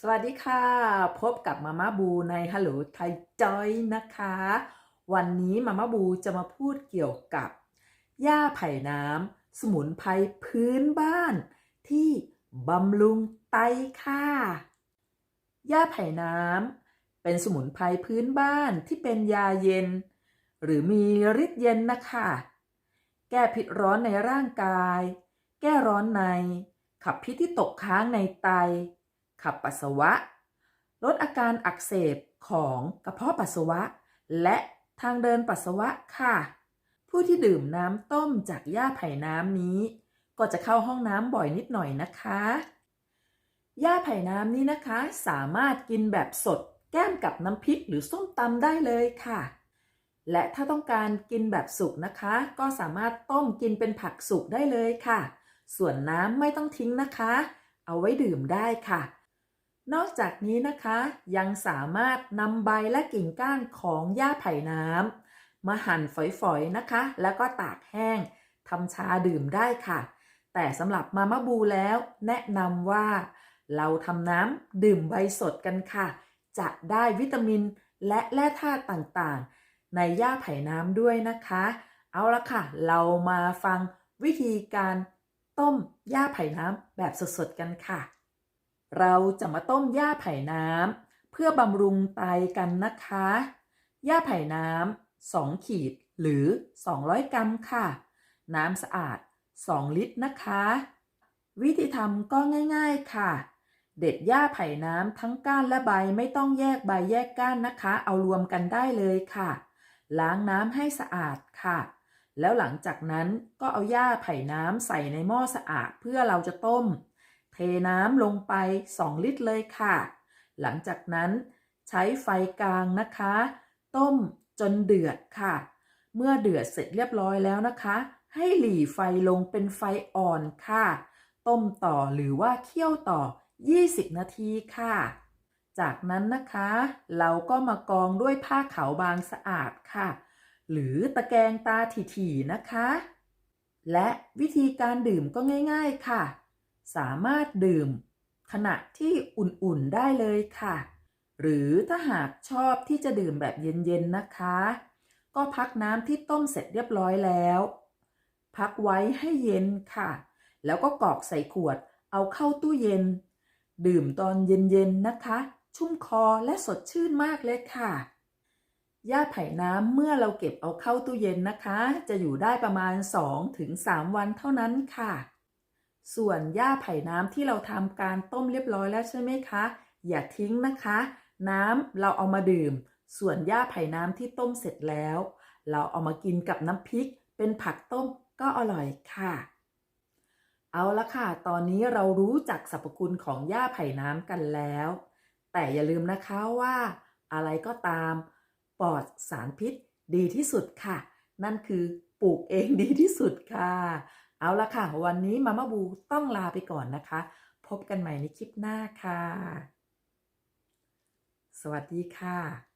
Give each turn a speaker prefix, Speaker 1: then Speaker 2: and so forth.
Speaker 1: สวัสดีค่ะ พบกับมาม่าบูในฮัลโหลไทยจอยนะคะ วันนี้มาม่าบูจะมาพูดเกี่ยวกับหญ้าไผ่น้ำสมุนไพรพื้นบ้าน ที่บำรุงไตค่ะหญ้าไผ่น้ำเป็นสมุนไพรพื้นบ้านที่เป็นยาเย็น หรือมีฤทธิ์เย็นนะคะ แก้พิษร้อนในร่างกาย แก้ร้อนใน ขับพิษที่ตกค้างในไต ขับปัสสาวะ ลดอาการอักเสบของกระเพาะปัสสาวะ และทางเดินปัสสาวะค่ะ ผู้ที่ดื่มน้ำต้มจากหญ้าไผ่น้ำนี้ ก็จะเข้าห้องน้ำบ่อยนิดหน่อยนะคะหญ้าไผ่น้ำนี้นะคะ สามารถกินแบบสดแก้มกับน้ำพริกหรือส้มตำได้เลยค่ะ และถ้าต้องการกินแบบสุกนะคะ ก็สามารถต้มกินเป็นผักสุกได้เลยค่ะ ส่วนน้ำไม่ต้องทิ้งนะคะ เอาไว้ดื่มได้ค่ะ นอกจากนี้นะคะยังสามารถนำใบและกิ่งก้านของหญ้าไผ่น้ำมาหั่นฝอยๆนะคะ แล้วก็ตากแห้งทำชาดื่มได้ค่ะ แต่สำหรับมามะบูแล้ว แนะนำว่า เราทำน้ำดื่มใบสดกันค่ะ จะได้วิตามินและแร่ธาตุต่างๆ ในหญ้าไผ่น้ำด้วยนะคะ เอาละค่ะ เรามาฟังวิธีการต้มหญ้าไผ่น้ำแบบสดๆกันค่ะ เราจะมาต้มหญ้าไผ่น้ำเพื่อบำรุงไตกันนะคะ หญ้าไผ่น้ำ2ขีดหรือ 200 กรัมค่ะ น้ำสะอาด 2 ลิตรนะคะ วิธีทำก็ง่าย ๆค่ะ เด็ดหญ้าไผ่น้ำทั้งก้านและใบไม่ต้องแยกใบแยกก้านนะคะ เอารวมกันได้เลยค่ะ ล้างน้ำให้สะอาดค่ะ แล้วหลังจากนั้นก็เอาหญ้าไผ่น้ำใส่ในหม้อสะอาดเพื่อเราจะต้ม เทน้ำลงไป 2 ลิตรเลยค่ะ หลังจากนั้นใช้ไฟกลางนะคะ ต้มจนเดือดค่ะ เมื่อเดือดเสร็จเรียบร้อยแล้วนะคะ ให้หลีไฟลงเป็นไฟอ่อนค่ะ ต้มต่อหรือว่าเคี่ยวต่อ 20 นาทีค่ะ จากนั้นนะคะ เราก็มากองด้วยผ้าขาวบางสะอาดค่ะ หรือตะแกรงตาถี่ๆนะคะ และวิธีการดื่มก็ง่าย ๆค่ะ สามารถดื่ม ขณะที่อุ่นๆได้เลยค่ะ หรือถ้าหากชอบที่จะดื่มแบบเย็นๆนะคะ ก็พักน้ำที่ต้มเสร็จเรียบร้อยแล้ว พักไว้ให้เย็นค่ะ แล้วก็กรอกใส่ขวด เอาเข้าตู้เย็น ดื่มตอนเย็นๆนะคะ ชุ่มคอและสดชื่นมากเลยค่ะหญ้าไผ่น้ำเมื่อเราเก็บเอาเข้าตู้เย็นนะคะ จะอยู่ได้ประมาณ 2-3 วันเท่านั้นค่ะ ส่วนหญ้าไผ่น้ำที่เราทำการต้มเรียบร้อยแล้วใช่ไหมคะ อย่าทิ้งนะคะ น้ำเราเอามาดื่ม ส่วนหญ้าไผ่น้ำที่ต้มเสร็จแล้ว เราเอามากินกับน้ำพริก เป็นผักต้มก็อร่อยค่ะ เอาละค่ะ ตอนนี้เรารู้จักสรรพคุณของหญ้าไผ่น้ำกันแล้ว แต่อย่าลืมนะคะว่า อะไรก็ตามปลอดสารพิษดีที่สุดค่ะ นั่นคือปลูกเองดีที่สุดค่ะ เอาละค่ะ วันนี้มาม่าบูต้องลาไปก่อนนะคะ พบกันใหม่ในคลิปหน้าค่ะ สวัสดีค่ะ